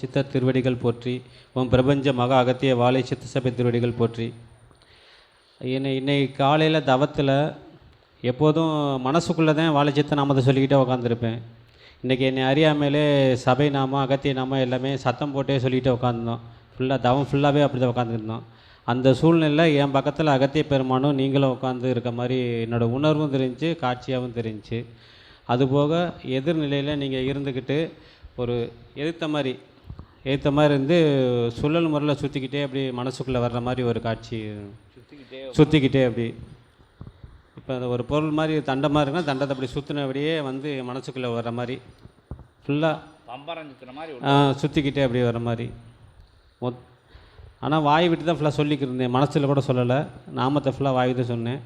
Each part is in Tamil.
சித்த திருவடிகள் போற்றி உன் பிரபஞ்ச மகா அகத்திய வாழை சித்த சபை திருவடிகள் போற்றி. என்னை இன்னைக்கு காலையில் தவத்தில் எப்போதும் மனசுக்குள்ளே தான் வாழை சித்த நாமத்தை சொல்லிக்கிட்டே உட்காந்துருப்பேன் இன்றைக்கி என்னை அறியாமலே சபை நாமம் அகத்திய நாமம் எல்லாமே சத்தம் போட்டே சொல்லிகிட்டே உட்காந்துருந்தோம் ஃபுல்லாக தவம் ஃபுல்லாகவே அப்படி தான் உட்காந்துருந்தோம் அந்த சூழ்நிலையில் என் பக்கத்தில் அகத்திய பெருமானும் நீங்களும் உட்காந்து இருக்க மாதிரி என்னோடய உணர்வும் தெரிஞ்சு காட்சியாகவும் தெரிஞ்சு. அதுபோக எதிர்நிலையில் நீங்கள் இருந்துக்கிட்டு ஒரு எதிர்த்த மாதிரி ஏற்ற மாதிரி இருந்து சுழல் முறையில் சுற்றிக்கிட்டே அப்படி மனசுக்குள்ளே வர்ற மாதிரி ஒரு காட்சி சுற்றிக்கிட்டே அப்படி. இப்போ அந்த ஒரு பொருள் மாதிரி தண்டமாக இருக்குன்னா தண்டத்தை அப்படி சுற்றினபடியே வந்து மனசுக்குள்ளே வர்ற மாதிரி. ஃபுல்லாக பம்பரம் சுற்றுற மாதிரி சுற்றிக்கிட்டே அப்படி வர மாதிரி. மொத் ஆனால் வாய் விட்டு தான் ஃபுல்லாக சொல்லிக்கிட்டு இருந்தேன். மனசில் கூட சொல்லலை. நாமத்தை ஃபுல்லாக வாய் தான் சொன்னேன்.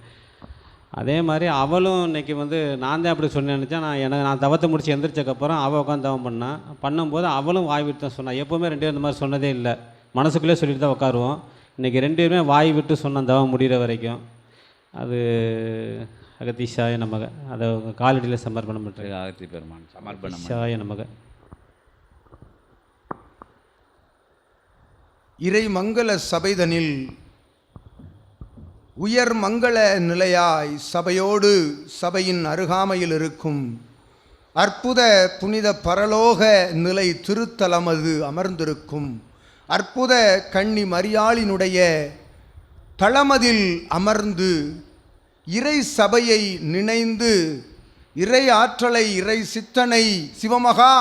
அதே மாதிரி அவளும் இன்னைக்கு வந்து நான் தான் அப்படி சொன்னேன்னு நினச்சா நான் எனக்கு நான் தவத்தை முடிச்சு எந்திரிச்சக்கப்புறம் அவள் உட்காந்து தவம் பண்ணான் பண்ணும்போது அவளும் வாய் விட்டு தான் சொன்னான் எப்போவுமே ரெண்டு பேரும் இந்த மாதிரி சொன்னதே இல்லை. மனசுக்குள்ளே சொல்லிட்டு தான் உட்காருவோம் இன்றைக்கி ரெண்டு பேருமே வாய் விட்டு சொன்ன தவம் முடிகிற வரைக்கும். அது அகத்தீஷாய நமக. அதை காலடியில் சமர்ப்பணம் பண்ணுறேன் ஆகத்தி பெருமான் சமர்ப்பணம் ஷாய நமக. இறை மங்கள சபைதனில் உயர் மங்கள நிலையாய் சபையோடு சபையின் அருகாமையில் இருக்கும் அற்புத புனித பரலோக நிலை திருத்தலமது அமர்ந்திருக்கும். அற்புத கன்னி மரியாளினுடைய தளமதில் அமர்ந்து இறை சபையை நினைந்து இறை ஆற்றலை இறை சித்தனை சிவமகா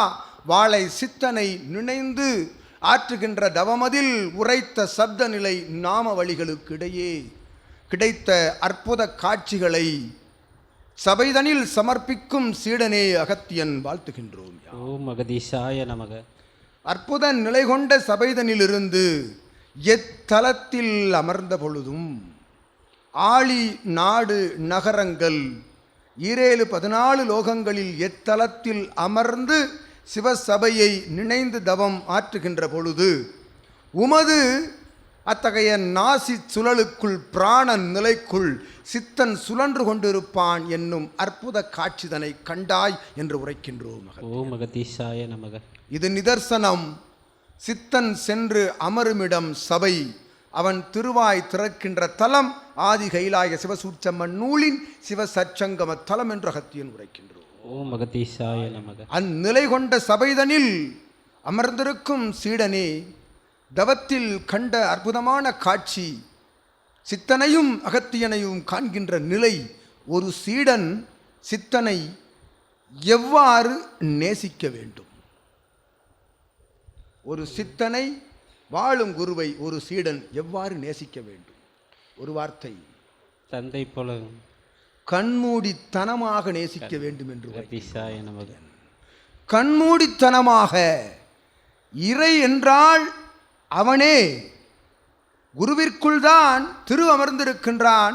வாளை சித்தனை நினைந்து ஆற்றுகின்ற தவமதில் உரைத்த சப்த நிலை நாம வழிகளுக்கிடையே கிடைத்த அற்புத காட்சிகளை சபைதனில் சமர்ப்பிக்கும் சீடனே அகத்தியன் வாழ்த்துகின்றோம் ஓம் அகதீஷாய நமக. அற்புத நிலை கொண்ட சபைதனிலிருந்து எத்தலத்தில் அமர்ந்த பொழுதும் ஆழி நாடு நகரங்கள் ஈரேழு பதினாலு லோகங்களில் எத்தலத்தில் அமர்ந்து சிவசபையை நினைந்து தவம் ஆற்றுகின்ற பொழுது உமது அத்தகைய நாசி சுழலுக்குள் பிராண நிலைக்குள் சித்தன் சுழன்று கொண்டிருப்பான் என்னும் அற்புத காட்சிதனை கண்டாய் என்று உரைக்கின்றோம் அகதீஷாய நமக. இது நிதர்சனம். சித்தன் சென்று அமருமிடம் சபை. அவன் திருவாய் திறக்கின்ற தலம் ஆதி கைலாய சிவசூட்சம்மன் நூலின் சிவசச்சங்கம தலம் என்று அகத்தியன் உரைக்கின்றோம். ஓம் அகதீஷாய நமக. அந்நிலை கொண்ட சபைதனில் அமர்ந்திருக்கும் சீடனே தவத்தில் கண்ட அற்புதமான காட்சி சித்தனையும் அகத்தியனையும் காண்கின்ற நிலை ஒரு சீடன் சித்தனை எவ்வாறு நேசிக்க வேண்டும்? ஒரு சித்தனை வாழும் குருவை ஒரு சீடன் எவ்வாறு நேசிக்க வேண்டும்? ஒரு வார்த்தை. தந்தை போல கண்மூடித்தனமாக நேசிக்க வேண்டும் என்று கண்மூடித்தனமாக இறை என்றால் அவனே குருவிற்குள் தான் திரு அமர்ந்திருக்கின்றான்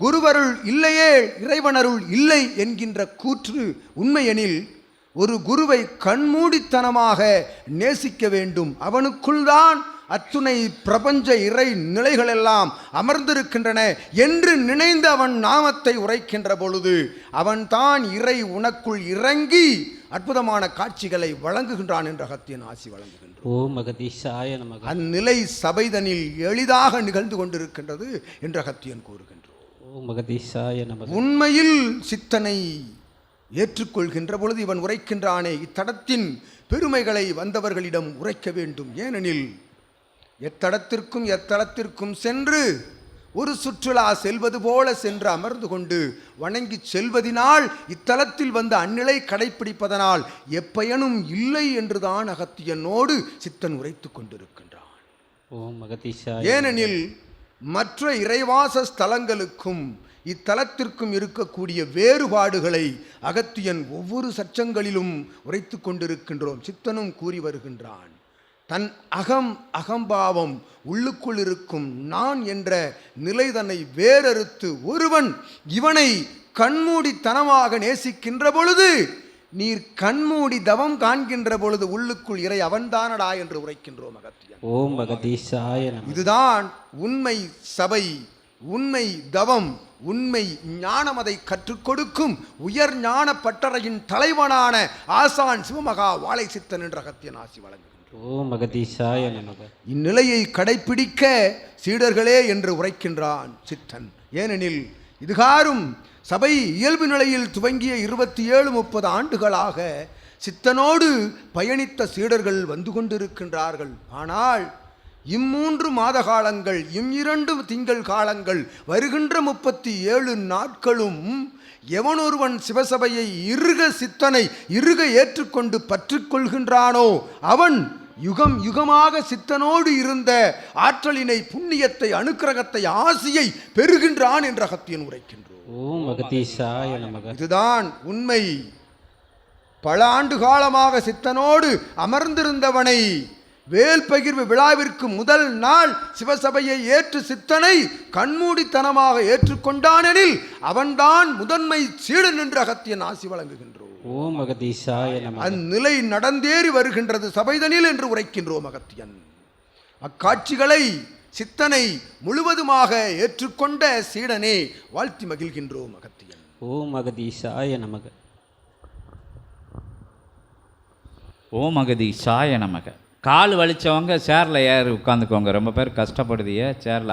குருவருள் இல்லையே இறைவனருள் இல்லை என்கின்ற கூற்று உண்மையெனில் ஒரு குருவை கண்மூடித்தனமாக நேசிக்க வேண்டும். அவனுக்குள் தான் அத்துணை பிரபஞ்ச இறை நிலைகளெல்லாம் அமர்ந்திருக்கின்றன என்று நினைந்து அவன் நாமத்தை உரைக்கின்ற பொழுது அவன்தான் இறை உனக்குள் இறங்கி அற்புதமான காட்சிகளை வழங்குகின்றான் என்ற அகத்தியன் ஆசி வழங்குகின்றான். ஓம் அகதீஷாய நமக. அந்நிலை சபைதனில் எளிதாக நிகழ்ந்து கொண்டிருக்கின்றது என்று அகத்தியன் கூறுகின்றோம் ஓம் அகதீஷாய நமக. உண்மையில் சித்தனை ஏற்றுக்கொள்கின்ற பொழுது இவன் உரைக்கின்றானே இத்தடத்தின் பெருமைகளை வந்தவர்களிடம் உரைக்க வேண்டும். ஏனெனில் எத்தடத்திற்கும் எத்தளத்திற்கும் சென்று ஒரு சுற்றுலா செல்வது போல சென்று அமர்ந்து கொண்டு வணங்கி செல்வதினால் இத்தலத்தில் வந்த அந்நிலை கடைப்பிடிப்பதனால் எப்பயனும் இல்லை என்றுதான் அகத்தியனோடு சித்தன் உரைத்துக் கொண்டிருக்கின்றான். ஓம் ஏனெனில் மற்ற இறைவாச ஸ்தலங்களுக்கும் இத்தலத்திற்கும் இருக்கக்கூடிய வேறுபாடுகளை அகத்தியன் ஒவ்வொரு சச்சங்களிலும் உரைத்து கொண்டிருக்கின்றோம். சித்தனும் கூறி வருகின்றான். தன் அகம் அகம்பாவம் உள்ளுக்குள் இருக்கும் நான் என்ற நிலை தன்னை வேறறுத்து ஒருவன் இவனை கண்மூடித்தனமாக நேசிக்கின்ற பொழுது நீர் கண்மூடி தவம் காண்கின்ற பொழுது உள்ளுக்குள் இறை அவன்தானடா என்று உரைக்கின்றோம் அகத்தியன் ஓம் அகதீஷாய நமக இதுதான் உண்மை சபை உண்மை தவம் உண்மை ஞானம் அதை கற்றுக் கொடுக்கும் உயர் ஞான பட்டறையின் தலைவனான ஆசான் சிவமகா வாழை சித்தன் என்ற அகத்தியன் ஆசி நமக இந்நிலையை கடைப்பிடிக்க சீடர்களே என்று உரைக்கின்றான் சித்தன். ஏனெனில் இதுகாரும் சபை இயல்பு நிலையில் துவங்கிய இருபத்தி ஏழு முப்பது ஆண்டுகளாக சித்தனோடு பயணித்த சீடர்கள் வந்து கொண்டிருக்கின்றார்கள். ஆனால் இம்மூன்று மாத காலங்கள் இம் இரண்டு திங்கள் காலங்கள் வருகின்ற முப்பத்தி ஏழு நாட்களும் எவனொருவன் சிவசபையை இறுக சித்தனை இறுக ஏற்றுக்கொண்டு பற்றுக்கொள்கின்றானோ அவன் யுகம் யுகமாக சித்தனோடு இருந்த ஆற்றலினை புண்ணியத்தை அனுக்கிரகத்தை ஆசியை பெறுகின்றான் என்ற அகத்தியன் உரைக்கின்றோம். இதுதான் உண்மை. பல ஆண்டு காலமாக சித்தனோடு அமர்ந்திருந்தவனை வேல் பகிர்வு விழாவிற்கு முதல் நாள் சிவசபையை ஏற்று சித்தனை கண்மூடித்தனமாக ஏற்றுக்கொண்டானெனில் அவன்தான் முதன்மை சீடன் என்று அகத்தியன் ஆசி வழங்குகின்றோம் ஓம் அகதீஷாய நமக அந்நிலை நடந்தேறி வருகின்றது சபைதனில் என்று உரைக்கின்றோம் அகத்தியன் அக்காட்சிகளை சித்தனை முழுவதுமாக ஏற்றுக்கொண்ட சீடனே வாழ்த்தி மகிழ்கின்றோம் அகத்தியன் ஓம் அகதீஷாய நமக ஓம் அகதி சாய நமக கால் வலிச்சவங்க சேரில் ஏறி உட்காந்துக்கோங்க. ரொம்ப பேர் கஷ்டப்படுதிய சேரில்